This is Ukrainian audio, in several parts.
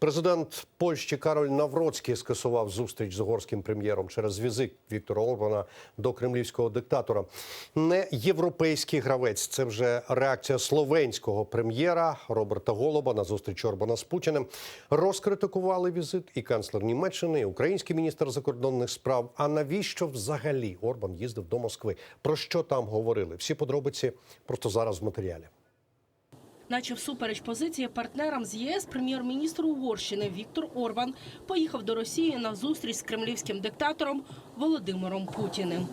Президент Польщі Кароль Навроцький скасував зустріч з угорським прем'єром через візит Віктора Орбана до кремлівського диктатора. Не європейський гравець. Це вже реакція словенського прем'єра Роберта Голуба на зустріч Орбана з Путіним. Розкритикували візит і канцлер Німеччини, і український міністр закордонних справ. А навіщо взагалі Орбан їздив до Москви? Про що там говорили? Всі подробиці просто зараз в матеріалі. Наче всупереч позиції партнерам з ЄС, прем'єр-міністр Угорщини Віктор Орбан поїхав до Росії на зустріч з кремлівським диктатором Володимиром Путіним.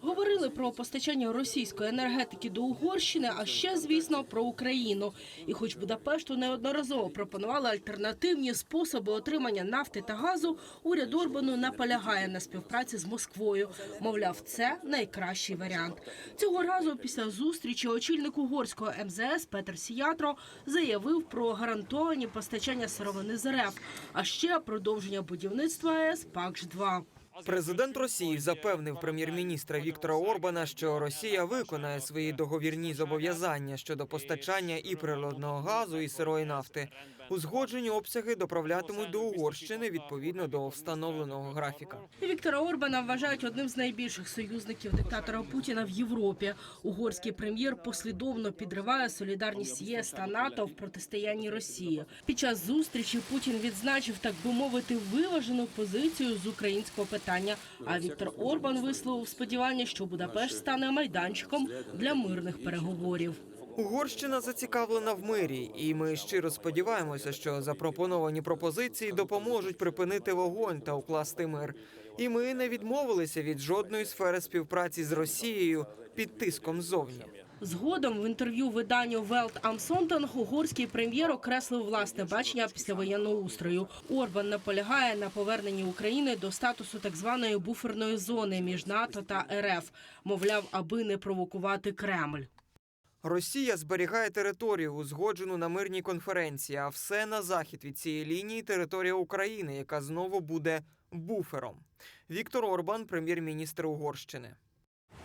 Говорили про постачання російської енергетики до Угорщини, а ще, звісно, про Україну. І хоч Будапешту неодноразово пропонували альтернативні способи отримання нафти та газу, уряд Орбану наполягає на співпраці з Москвою. Мовляв, це найкращий варіант. Цього разу після зустрічі очільник угорського МЗС Петер Сіятро заявив про гарантовані постачання сировини з РФ, а ще продовження будівництва АЕС ПАКШ-2. Президент Росії запевнив прем'єр-міністра Віктора Орбана, що Росія виконає свої договірні зобов'язання щодо постачання і природного газу, і сирої нафти. Узгоджені обсяги доправлятимуть до Угорщини відповідно до встановленого графіка. Віктора Орбана вважають одним з найбільших союзників диктатора Путіна в Європі. Угорський прем'єр послідовно підриває солідарність ЄС та НАТО в протистоянні Росії. Під час зустрічі Путін відзначив, так би мовити, виважену позицію з українського питання. А Віктор Орбан висловив сподівання, що Будапешт стане майданчиком для мирних переговорів. Угорщина зацікавлена в мирі, і ми щиро сподіваємося, що запропоновані пропозиції допоможуть припинити вогонь та укласти мир. І ми не відмовилися від жодної сфери співпраці з Росією під тиском ззовні. Згодом в інтерв'ю виданню Велт Амсонтон угорський прем'єр окреслив власне бачення післявоєнного устрою. Орбан наполягає на поверненні України до статусу так званої буферної зони між НАТО та РФ, мовляв, аби не провокувати Кремль. Росія зберігає територію, узгоджену на мирній конференції, а все на захід від цієї лінії територія України, яка знову буде буфером. Віктор Орбан, прем'єр-міністр Угорщини.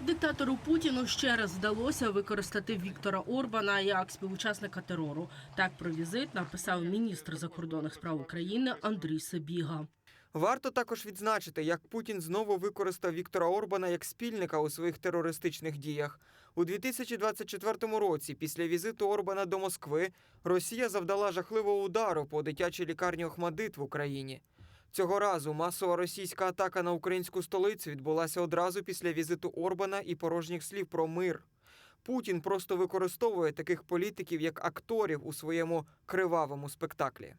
Диктатору Путіну ще раз вдалося використати Віктора Орбана як співучасника терору. Так про візит написав міністр закордонних справ України Андрій Сибіга. Варто також відзначити, як Путін знову використав Віктора Орбана як спільника у своїх терористичних діях. У 2024 році, після візиту Орбана до Москви, Росія завдала жахливого удару по дитячій лікарні Охмадит в Україні. Цього разу масова російська атака на українську столицю відбулася одразу після візиту Орбана і порожніх слів про мир. Путін просто використовує таких політиків як акторів у своєму кривавому спектаклі.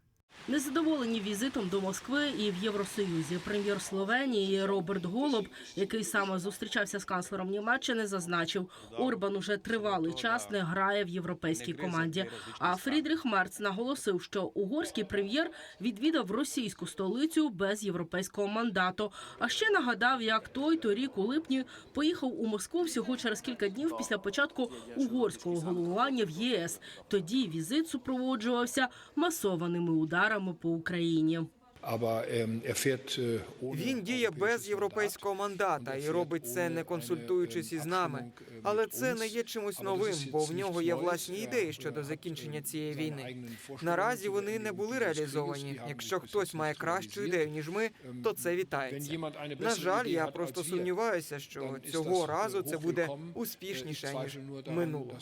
Незадоволені візитом до Москви і в Євросоюзі. Прем'єр Словенії Роберт Голуб, який саме зустрічався з канцлером Німеччини, зазначив, Орбан уже тривалий час не грає в європейській команді. А Фрідріх Мерц наголосив, що угорський прем'єр відвідав російську столицю без європейського мандату. А ще нагадав, як той торік у липні поїхав у Москву всього через кілька днів після початку угорського головування в ЄС. Тоді візит супроводжувався масованими ударами по Україні. Ähm, er äh, Він діє без європейського мандата і робить це не консультуючись із нами. Але це не є чимось новим, бо в нього є власні ідеї щодо закінчення цієї війни. Наразі вони не були реалізовані. Якщо хтось має кращу ідею ніж ми, то це вітається. На жаль, я просто сумніваюся, що цього разу це буде успішніше ніж минулого.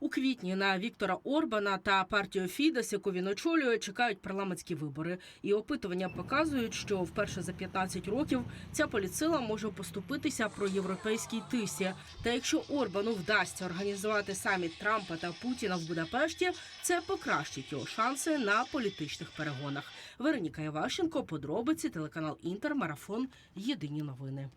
У квітні на Віктора Орбана та партію Фідес, яку він очолює, чекають парламентські вибори. І опитування показують, що вперше за 15 років ця політсила може поступитися про європейській тисі. Та якщо Орбану вдасться організувати саміт Трампа та Путіна в Будапешті, це покращить його шанси на політичних перегонах. Вероніка Івашенко, подробиці, телеканал Інтер, марафон. Єдині новини.